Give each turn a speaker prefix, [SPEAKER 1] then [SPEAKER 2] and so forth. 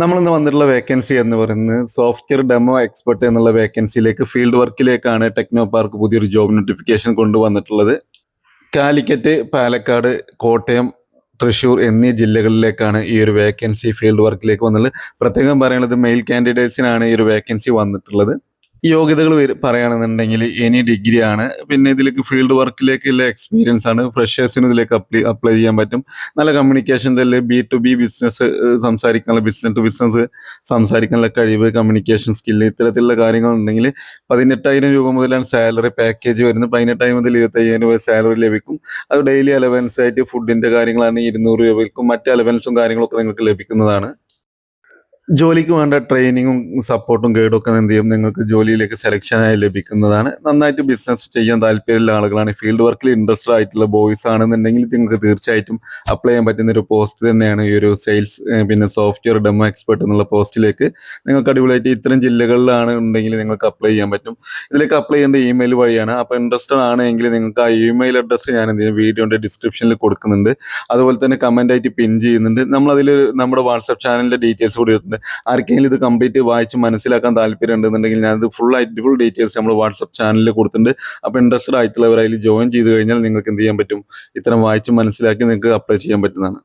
[SPEAKER 1] നമ്മളിന്ന് വന്നിട്ടുള്ള വേക്കൻസി എന്ന് പറയുന്നത് സോഫ്റ്റ്വെയർ ഡെമോ എക്സ്പെർട്ട് എന്നുള്ള വേക്കൻസിയിലേക്ക് ഫീൽഡ് വർക്കിലേക്കാണ് ടെക്നോ പാർക്ക് പുതിയൊരു ജോബ് നോട്ടിഫിക്കേഷൻ കൊണ്ടുവന്നിട്ടുള്ളത്. കാലിക്കറ്റ് പാലക്കാട് കോട്ടയം തൃശ്ശൂർ എന്നീ ജില്ലകളിലേക്കാണ് ഈ ഒരു വേക്കൻസി ഫീൽഡ് വർക്കിലേക്ക് വന്നുള്ളത് പ്രത്യേകം പറയുന്നത് മെയിൽ കാൻഡിഡേറ്റ്സിനാണ് ഈ ഒരു വേക്കൻസി വന്നിട്ടുള്ളത്. യോഗ്യതകൾ പറയുകയാണെന്നുണ്ടെങ്കിൽ എനി ഡിഗ്രി ആണ്. പിന്നെ ഇതിലേക്ക് ഫീൽഡ് വർക്കിലേക്കുള്ള എക്സ്പീരിയൻസ് ആണ്. ഫ്രഷേഴ്സിന് ഇതിലേക്ക് അപ്ലൈ അപ്ലൈ ചെയ്യാൻ പറ്റും. നല്ല കമ്മ്യൂണിക്കേഷൻ തന്നെ ബി ടു ബി ബിസിനസ് സംസാരിക്കാനുള്ള ബിസിനസ് ടു ബിസിനസ് സംസാരിക്കാനുള്ള കഴിവ് കമ്മ്യൂണിക്കേഷൻ സ്കില്ല് ഇത്തരത്തിലുള്ള കാര്യങ്ങൾ ഉണ്ടെങ്കിൽ പതിനെട്ടായിരം രൂപ മുതലാണ് സാലറി പാക്കേജ് വരുന്നത്. പതിനെട്ടായിരം മുതൽ ഇരുപത്തയ്യായിരം രൂപ സാലറി ലഭിക്കും. അത് ഡെയിലി അലവൻസ് ആയിട്ട് ഫുഡിന്റെ കാര്യങ്ങളാണ് ഇരുന്നൂറ് രൂപയ്ക്കും മറ്റ് അലവൻസും കാര്യങ്ങളൊക്കെ നിങ്ങൾക്ക് ലഭിക്കുന്നതാണ്. ജോലിക്ക് വേണ്ട ട്രെയിനിങ്ങും സപ്പോർട്ടും ഗൈഡും ഒക്കെ എന്ത് ചെയ്യും? നിങ്ങൾക്ക് ജോലിയിലേക്ക് സെലക്ഷനായി ലഭിക്കുന്നതാണ്. നന്നായിട്ട് ബിസിനസ് ചെയ്യാൻ താല്പര്യമുള്ള ആളുകളാണ്. ഫീൽഡ് വർക്കിൽ ഇൻട്രസ്റ്റഡ് ആയിട്ടുള്ള ബോയ്സ് ആണെന്നുണ്ടെങ്കിൽ നിങ്ങൾക്ക് തീർച്ചയായിട്ടും അപ്ലൈ ചെയ്യാൻ പറ്റുന്ന ഒരു പോസ്റ്റ് തന്നെയാണ് ഈ ഒരു സെയിൽസ് പിന്നെ സോഫ്റ്റ്വെയർ ഡെമോ എക്സ്പെർട്ട് എന്നുള്ള പോസ്റ്റിലേക്ക് നിങ്ങൾക്ക് അടിപൊളിയായിട്ട് ഇത്തരം ജില്ലകളിലാണ് ഉണ്ടെങ്കിൽ നിങ്ങൾക്ക് അപ്ലൈ ചെയ്യാൻ പറ്റും. ഇതിലേക്ക് അപ്ലൈ ചെയ്യേണ്ട ഇമെയിൽ വഴിയാണ്. അപ്പോൾ ഇൻട്രസ്റ്റഡ് ആണെങ്കിൽ നിങ്ങൾക്ക് ആ ഇമെയിൽ അഡ്രസ്സ് ഞാൻ എന്ത് ചെയ്യും? വീഡിയോയുടെ ഡിസ്ക്രിപ്ഷനിൽ കൊടുക്കുന്നുണ്ട്. അതുപോലെ തന്നെ കമന്റ് ആയിട്ട് പിൻ ചെയ്യുന്നുണ്ട്. നമ്മൾ അതിൽ നമ്മുടെ വാട്സപ്പ് ചാനലിന്റെ ഡീറ്റെയിൽസ് കൂടി ഇട്ടിട്ടുണ്ട് ആർക്കെങ്കിലും ഇത് കംപ്ലീറ്റ് വായിച്ച് മനസ്സിലാക്കാൻ താല്പര്യം ഉണ്ടെന്നുണ്ടെങ്കിൽ ഞാനത് ഫുൾ ആയിട്ട് ഫുൾ ഡീറ്റെയിൽസ് നമ്മൾ വാട്സപ്പ് ചാനലിൽ കൊടുത്തിട്ടുണ്ട്. അപ്പോൾ ഇൻട്രസ്റ്റഡ് ആയിട്ടുള്ളവർ അതിൽ ജോയിൻ ചെയ്ത് കഴിഞ്ഞാൽ നിങ്ങൾക്ക് എന്ത് ചെയ്യാൻ പറ്റും? ഇത്തരം വായിച്ച് മനസ്സിലാക്കി നിങ്ങൾക്ക് അപ്ലൈ ചെയ്യാൻ പറ്റുന്നതാണ്.